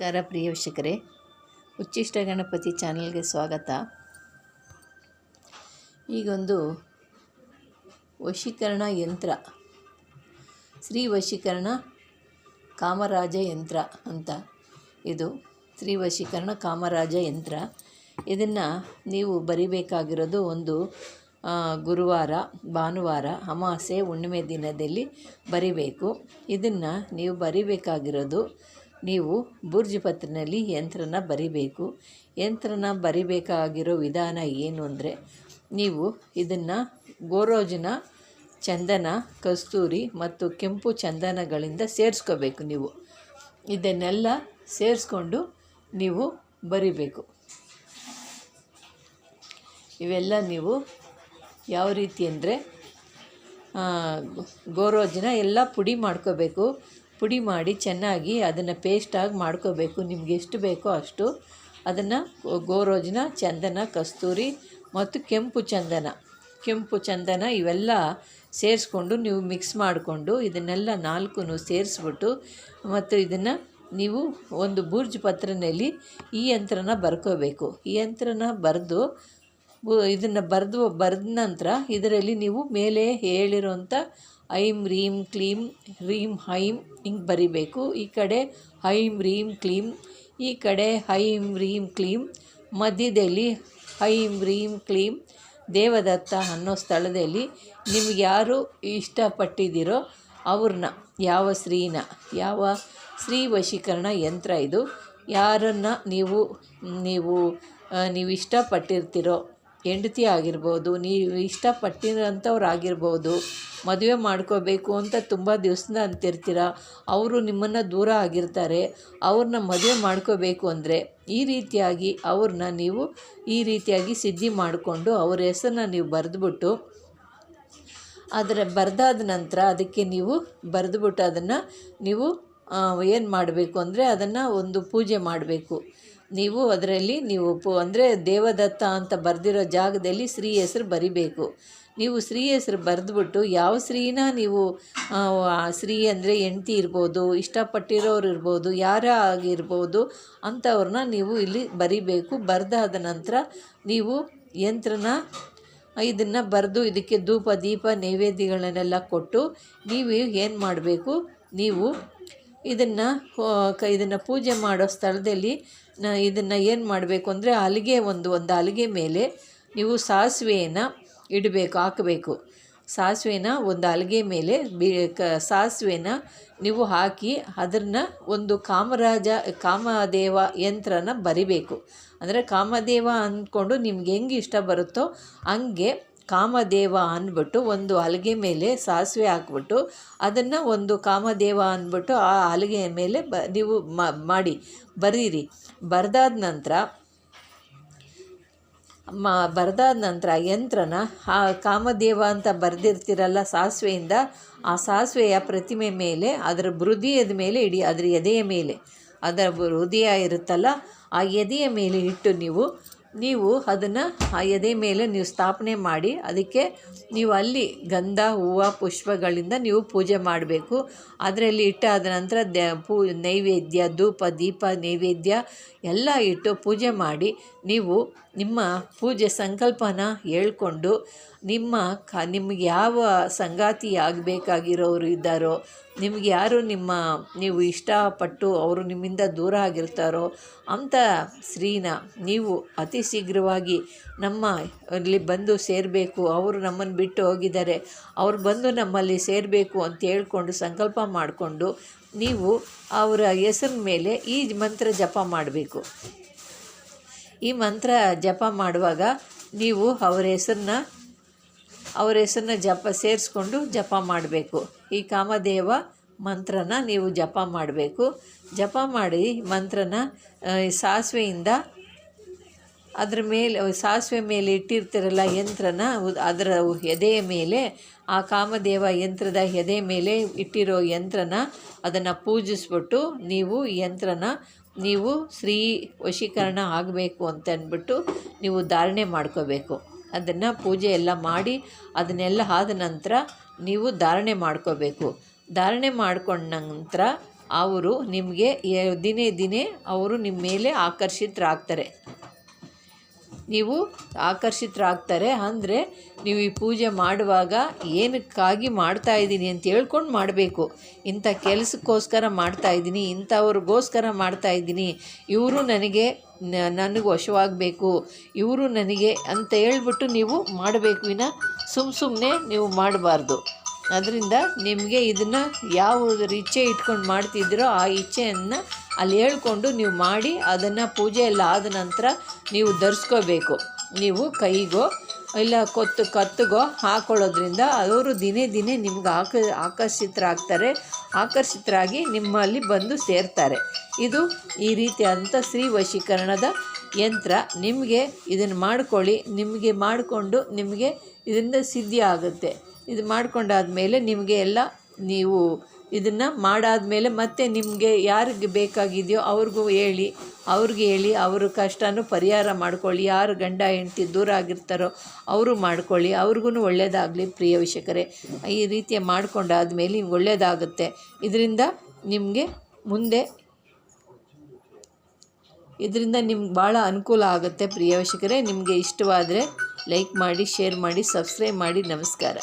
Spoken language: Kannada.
ನಮಸ್ಕಾರ ಪ್ರಿಯ ವೀಕ್ಷಕರೇ. ಉಚ್ಚಿಷ್ಟ ಗಣಪತಿ ಚಾನಲ್ಗೆ ಸ್ವಾಗತ. ಈಗೊಂದು ವಶೀಕರಣ ಯಂತ್ರ. ಶ್ರೀ ವಶೀಕರಣ ಕಾಮರಾಜ ಯಂತ್ರ ಅಂತ ಇದು. ಶ್ರೀ ವಶೀಕರಣ ಕಾಮರಾಜ ಯಂತ್ರ. ಇದನ್ನು ನೀವು ಬರಿಬೇಕಾಗಿರೋದು ಒಂದು ಗುರುವಾರ, ಭಾನುವಾರ, ಅಮಾವಾಸ್ಯೆ, ಹುಣ್ಣಿಮೆ ದಿನದಲ್ಲಿ ಬರಿಬೇಕು. ಇದನ್ನು ನೀವು ಬರಿಬೇಕಾಗಿರೋದು ನೀವು ಬುರ್ಜ್ ಪತ್ರಿನಲ್ಲಿ ಯಂತ್ರನ ಬರಿಬೇಕು. ಯಂತ್ರನ ಬರಿಬೇಕಾಗಿರೋ ವಿಧಾನ ಏನು ಅಂದರೆ, ನೀವು ಇದನ್ನು ಗೋರೋಜಿನ ಚಂದನ, ಕಸ್ತೂರಿ ಮತ್ತು ಕೆಂಪು ಚಂದನಗಳಿಂದ ಸೇರಿಸ್ಕೋಬೇಕು ನೀವು. ಇದನ್ನೆಲ್ಲ ಸೇರಿಸ್ಕೊಂಡು ನೀವು ಬರಿಬೇಕು. ಇವೆಲ್ಲ ನೀವು ಯಾವ ರೀತಿ ಅಂದರೆ ಗೋರೋಜಿನ ಎಲ್ಲ ಪುಡಿ ಮಾಡ್ಕೋಬೇಕು. ಪುಡಿ ಮಾಡಿ ಚೆನ್ನಾಗಿ ಅದನ್ನು ಪೇಸ್ಟಾಗಿ ಮಾಡ್ಕೋಬೇಕು. ನಿಮ್ಗೆ ಎಷ್ಟು ಬೇಕೋ ಅಷ್ಟು. ಅದನ್ನು ಗೋರೋಜನ ಚಂದನ, ಕಸ್ತೂರಿ ಮತ್ತು ಕೆಂಪು ಚಂದನ. ಕೆಂಪು ಚಂದನ ಇವೆಲ್ಲ ಸೇರಿಸ್ಕೊಂಡು ನೀವು ಮಿಕ್ಸ್ ಮಾಡಿಕೊಂಡು ಇದನ್ನೆಲ್ಲ ನಾಲ್ಕು ಸೇರಿಸ್ಬಿಟ್ಟು ಮತ್ತು ಇದನ್ನು ನೀವು ಒಂದು ಬೂರ್ಜ್ ಪತ್ರನಲ್ಲಿ ಈ ಯಂತ್ರನ ಬರ್ಕೋಬೇಕು. ಈ ಯಂತ್ರನ ಬರೆದು ಇದನ್ನು ಬರೆದು, ಬರೆದ ನಂತರ ಇದರಲ್ಲಿ ನೀವು ಮೇಲೆ ಹೇಳಿರೋಂಥ ಐಂ, ರೀಂ, ಕ್ಲೀಂ, ರೀಂ, ಹೈಂ ಹಿಂಗೆ ಬರಿಬೇಕು. ಈ ಕಡೆ ಐಂ ರೀಂ, ಕ್ಲೀಂ, ಈ ಕಡೆ ಐಂ ರೀಂ, ಕ್ಲೀಂ, ಮಧ್ಯದಲ್ಲಿ ಐಂ ರೀಂ, ಕ್ಲೀಂ, ದೇವದತ್ತ ಅನ್ನೋ ಸ್ಥಳದಲ್ಲಿ ನಿಮ್ಗೆ ಯಾರು ಇಷ್ಟಪಟ್ಟಿದ್ದೀರೋ ಅವ್ರನ್ನ, ಯಾವ ಸ್ತ್ರೀನ, ಯಾವ ಸ್ತ್ರೀ ವಶೀಕರಣ ಯಂತ್ರ ಇದು, ಯಾರನ್ನು ನೀವು ನೀವು ನೀವು ಇಷ್ಟಪಟ್ಟಿರ್ತೀರೋ ಹೆಂಡತಿ ಆಗಿರ್ಬೋದು, ನೀವು ಇಷ್ಟಪಟ್ಟಿರೋಂಥವ್ರು ಆಗಿರ್ಬೋದು ಮದುವೆ ಮಾಡ್ಕೋಬೇಕು ಅಂತ ತುಂಬ ದಿವಸದಿಂದ ಅಂತಿರ್ತೀರ? ಅವರು ನಿಮ್ಮನ್ನು ದೂರ ಆಗಿರ್ತಾರೆ, ಅವ್ರನ್ನ ಮದುವೆ ಮಾಡ್ಕೋಬೇಕು ಅಂದರೆ ಈ ರೀತಿಯಾಗಿ ಅವ್ರನ್ನ ನೀವು ಈ ರೀತಿಯಾಗಿ ಸಿದ್ಧಿ ಮಾಡಿಕೊಂಡು ಅವ್ರ ಹೆಸರನ್ನ ನೀವು ಬರೆದ್ಬಿಟ್ಟು ಆದರೆ ಬರೆದಾದ ನಂತರ ಅದಕ್ಕೆ ನೀವು ಬರೆದ್ಬಿಟ್ಟು ಅದನ್ನು ನೀವು ಏನು ಮಾಡಬೇಕು ಅಂದರೆ ಅದನ್ನು ಒಂದು ಪೂಜೆ ಮಾಡಬೇಕು. ನೀವು ಅದರಲ್ಲಿ ನೀವು ಪು, ಅಂದರೆ ದೇವದತ್ತ ಅಂತ ಬರೆದಿರೋ ಜಾಗದಲ್ಲಿ ಸ್ತ್ರೀ ಹೆಸರು ಬರಿಬೇಕು. ನೀವು ಸ್ತ್ರೀ ಹೆಸರು ಬರೆದ್ಬಿಟ್ಟು ಯಾವ ಸ್ತ್ರೀನ ನೀವು ಶ್ರೀ ಅಂದರೆ ಹೆಂಡ್ತಿ ಇರ್ಬೋದು, ಇಷ್ಟಪಟ್ಟಿರೋರು ಇರ್ಬೋದು, ಯಾರೇ ಆಗಿರ್ಬೋದು ಅಂಥವ್ರನ್ನ ನೀವು ಇಲ್ಲಿ ಬರಿಬೇಕು. ಬರೆದಾದ ನಂತರ ನೀವು ಯಂತ್ರನ, ಇದನ್ನು ಬರೆದು ಇದಕ್ಕೆ ಧೂಪ, ದೀಪ, ನೈವೇದ್ಯಗಳನ್ನೆಲ್ಲ ಕೊಟ್ಟು ನೀವು ಏನು ಮಾಡಬೇಕು? ನೀವು ಇದನ್ನು ಇದನ್ನು ಪೂಜೆ ಮಾಡೋ ಸ್ಥಳದಲ್ಲಿ ಇದನ್ನು ಏನು ಮಾಡಬೇಕು ಅಂದರೆ ಹಲಿಗೆ ಒಂದು ಒಂದು ಹಲಿಗೆ ಮೇಲೆ ನೀವು ಸಾಸಿವೆಯನ್ನು ಇಡಬೇಕು, ಹಾಕಬೇಕು. ಸಾಸಿವೆನ ಒಂದು ಹಲಿಗೆ ಮೇಲೆ ಬಿ, ಕ ಸಾಸಿವೆನ ನೀವು ಹಾಕಿ ಅದನ್ನು ಒಂದು ಕಾಮರಾಜ, ಕಾಮದೇವ ಯಂತ್ರನ ಬರಿಬೇಕು. ಅಂದರೆ ಕಾಮದೇವ ಅಂದ್ಕೊಂಡು ನಿಮ್ಗೆ ಹೆಂಗೆ ಇಷ್ಟ ಬರುತ್ತೋ ಹಂಗೆ ಕಾಮದೇವ ಅಂದ್ಬಿಟ್ಟು ಒಂದು ಅಲಿಗೆ ಮೇಲೆ ಸಾಸಿವೆ ಹಾಕ್ಬಿಟ್ಟು ಅದನ್ನು ಒಂದು ಕಾಮದೇವ ಅಂದ್ಬಿಟ್ಟು ಆ ಹಲಿಗೆ ಮೇಲೆ ಬ, ನೀವು ಮಾಡಿ, ಬರೀರಿ. ಬರೆದಾದ ನಂತರ ಮ, ಬರೆದಾದ ನಂತರ ಯಂತ್ರನ, ಆ ಕಾಮದೇವ ಅಂತ ಬರೆದಿರ್ತಿರಲ್ಲ ಸಾಸಿವೆಯಿಂದ, ಆ ಸಾಸಿವೆಯ ಪ್ರತಿಮೆ ಮೇಲೆ, ಅದರ ಬೃದಿಯದ ಮೇಲೆ ಇಡಿ, ಅದರ ಎದೆಯ ಮೇಲೆ. ಅದರ ಹೃದಯ ಇರುತ್ತಲ್ಲ, ಆ ಎದೆಯ ಮೇಲೆ ಇಟ್ಟು ನೀವು ನೀವು ಅದನ್ನು ಆ ಎದೆ ಮೇಲೆ ನೀವು ಸ್ಥಾಪನೆ ಮಾಡಿ, ಅದಕ್ಕೆ ನೀವು ಅಲ್ಲಿ ಗಂಧ, ಹೂವು, ಪುಷ್ಪಗಳಿಂದ ನೀವು ಪೂಜೆ ಮಾಡಬೇಕು. ಅದರಲ್ಲಿ ಇಟ್ಟಾದ ನಂತರ ದ ಪೂ, ನೈವೇದ್ಯ, ಧೂಪ, ದೀಪ, ನೈವೇದ್ಯ ಎಲ್ಲ ಇಟ್ಟು ಪೂಜೆ ಮಾಡಿ, ನೀವು ನಿಮ್ಮ ಪೂಜೆ ಸಂಕಲ್ಪನ ಹೇಳ್ಕೊಂಡು ನಿಮ್ಮ ಕ, ನಿಮಗೆ ಯಾವ ಸಂಗಾತಿ ಆಗಬೇಕಾಗಿರೋರು ಇದ್ದಾರೋ ನಿಮ್ಗೆ ಯಾರು ನಿಮ್ಮ, ನೀವು ಇಷ್ಟಪಟ್ಟು ಅವರು ನಿಮ್ಮಿಂದ ದೂರ ಆಗಿರ್ತಾರೋ ಅಂಥ ಸ್ತ್ರೀನ ನೀವು ಅತಿ ಶೀಘ್ರವಾಗಿ ನಮ್ಮ ಅಲ್ಲಿ ಬಂದು ಸೇರಬೇಕು. ಅವರು ನಮ್ಮನ್ನು ಬಿಟ್ಟು ಹೋಗಿದ್ದಾರೆ. ಅವ್ರು ಬಂದು ನಮ್ಮಲ್ಲಿ ಸೇರಬೇಕು ಅಂತ ಹೇಳ್ಕೊಂಡು ಸಂಕಲ್ಪ ಮಾಡಿಕೊಂಡು ನೀವು ಅವರ ಹೆಸರಿನ ಮೇಲೆ ಈ ಮಂತ್ರ ಜಪ ಮಾಡಬೇಕು. ಈ ಮಂತ್ರ ಜಪ ಮಾಡುವಾಗ ನೀವು ಅವರ ಹೆಸರನ್ನ ಅವರ ಹೆಸರನ್ನ ಜಪ ಸೇರಿಸ್ಕೊಂಡು ಜಪ ಮಾಡಬೇಕು. ಈ ಕಾಮದೇವ ಮಂತ್ರನ ನೀವು ಜಪ ಮಾಡಬೇಕು. ಜಪ ಮಾಡಿ ಮಂತ್ರನ ಸಾಸಿವೆಯಿಂದ ಅದ್ರ ಮೇಲೆ, ಸಾಸಿವೆ ಮೇಲೆ ಇಟ್ಟಿರ್ತಿರಲ್ಲ ಯಂತ್ರನ ಅದರ ಎದೆಯ ಮೇಲೆ, ಆ ಕಾಮದೇವ ಯಂತ್ರದ ಎದೆ ಮೇಲೆ ಇಟ್ಟಿರೋ ಯಂತ್ರನ ಅದನ್ನು ಪೂಜಿಸ್ಬಿಟ್ಟು ನೀವು ಯಂತ್ರನ, ನೀವು ಶ್ರೀ ವಶೀಕರಣ ಆಗಬೇಕು ಅಂತ ಅಂದ್ಬಿಟ್ಟು ನೀವು ಧಾರಣೆ ಮಾಡ್ಕೋಬೇಕು. ಅದನ್ನು ಪೂಜೆ ಎಲ್ಲ ಮಾಡಿ ಅದನ್ನೆಲ್ಲ ಆದ ನಂತರ ನೀವು ಧಾರಣೆ ಮಾಡ್ಕೋಬೇಕು. ಧಾರಣೆ ಮಾಡ್ಕೊಂಡ ನಂತರ ಅವರು ನಿಮಗೆ ದಿನೇ ದಿನೇ ಅವರು ನಿಮ್ಮ ಮೇಲೆ ಆಕರ್ಷಿತರಾಗ್ತಾರೆ. ನೀವು ಆಕರ್ಷಿತರಾಗ್ತಾರೆ ಅಂದರೆ ನೀವು ಈ ಪೂಜೆ ಮಾಡುವಾಗ ಏನಕ್ಕಾಗಿ ಮಾಡ್ತಾ ಇದ್ದೀನಿ ಅಂತ ಹೇಳ್ಕೊಂಡು ಮಾಡಬೇಕು. ಇಂಥ ಕೆಲಸಕ್ಕೋಸ್ಕರ ಮಾಡ್ತಾ ಇದ್ದೀನಿ, ಇಂಥವ್ರಿಗೋಸ್ಕರ ಮಾಡ್ತಾ ಇದ್ದೀನಿ, ಇವರು ನನಗೆ ನನಗೆ ವಶವಾಗಬೇಕು. ಇವರು ನನಗೆ ಅಂತ ಹೇಳ್ಬಿಟ್ಟು ನೀವು ಮಾಡಬೇಕು ವಿನ. ಸುಮ್ಮ ಸುಮ್ಮನೆ ನೀವು ಮಾಡಬಾರ್ದು. ಅದರಿಂದ ನಿಮಗೆ ಇದನ್ನು ಯಾವ ಇಚ್ಛೆ ಇಟ್ಕೊಂಡು ಮಾಡ್ತಿದ್ದೀರೋ ಆ ಇಚ್ಛೆಯನ್ನು ಅಲ್ಲಿ ಹೇಳ್ಕೊಂಡು ನೀವು ಮಾಡಿ ಅದನ್ನು ಪೂಜೆ ಎಲ್ಲ ಆದ ನಂತರ ನೀವು ಧರಿಸ್ಕೋಬೇಕು. ನೀವು ಕೈಗೋ ಇಲ್ಲ ಕೊತ್ತು, ಕತ್ತಿಗೋ ಹಾಕೊಳ್ಳೋದ್ರಿಂದ ಅವರು ದಿನೇ ದಿನೇ ನಿಮ್ಗೆ ಆಕ, ಆಕರ್ಷಿತರಾಗ್ತಾರೆ. ಆಕರ್ಷಿತರಾಗಿ ನಿಮ್ಮಲ್ಲಿ ಬಂದು ಸೇರ್ತಾರೆ. ಇದು ಈ ರೀತಿಯಾದಂಥ ಸ್ತ್ರೀ ವಶೀಕರಣದ ಯಂತ್ರ. ನಿಮಗೆ ಇದನ್ನು ಮಾಡ್ಕೊಳ್ಳಿ, ನಿಮಗೆ ಮಾಡಿಕೊಂಡು ನಿಮಗೆ ಇದರಿಂದ ಸಿದ್ಧಿ ಆಗುತ್ತೆ ಇದು ಮಾಡ್ಕೊಂಡಾದ್ಮೇಲೆ ನಿಮಗೆ ಎಲ್ಲ ನೀವು ಇದನ್ನು ಮಾಡಾದ್ಮೇಲೆ ಮತ್ತೆ ನಿಮಗೆ ಯಾರಿಗೆ ಬೇಕಾಗಿದೆಯೋ ಅವ್ರಿಗೂ ಹೇಳಿ, ಅವ್ರಿಗೆ ಹೇಳಿ, ಅವ್ರ ಕಷ್ಟನೂ ಪರಿಹಾರ ಮಾಡ್ಕೊಳ್ಳಿ. ಯಾರು ಗಂಡ, ಹೆಂಡ್ತಿ ದೂರ ಆಗಿರ್ತಾರೋ ಅವರು ಮಾಡ್ಕೊಳ್ಳಿ. ಅವ್ರಿಗೂ ಒಳ್ಳೆಯದಾಗಲಿ ಪ್ರಿಯ ವೀಕ್ಷಕರೇ. ಈ ರೀತಿಯ ಮಾಡ್ಕೊಂಡಾದ್ಮೇಲೆ ನಿಮ್ಗೆ ಒಳ್ಳೆಯದಾಗುತ್ತೆ ಇದರಿಂದ ನಿಮಗೆ ಮುಂದೆ ಇದರಿಂದ ನಿಮ್ಗೆ ಭಾಳ ಅನುಕೂಲ ಆಗುತ್ತೆ ಪ್ರಿಯ ವೀಕ್ಷಕರೇ. ನಿಮಗೆ ಇಷ್ಟವಾದರೆ ಲೈಕ್ ಮಾಡಿ, ಶೇರ್ ಮಾಡಿ, ಸಬ್ಸ್ಕ್ರೈಬ್ ಮಾಡಿ. ನಮಸ್ಕಾರ.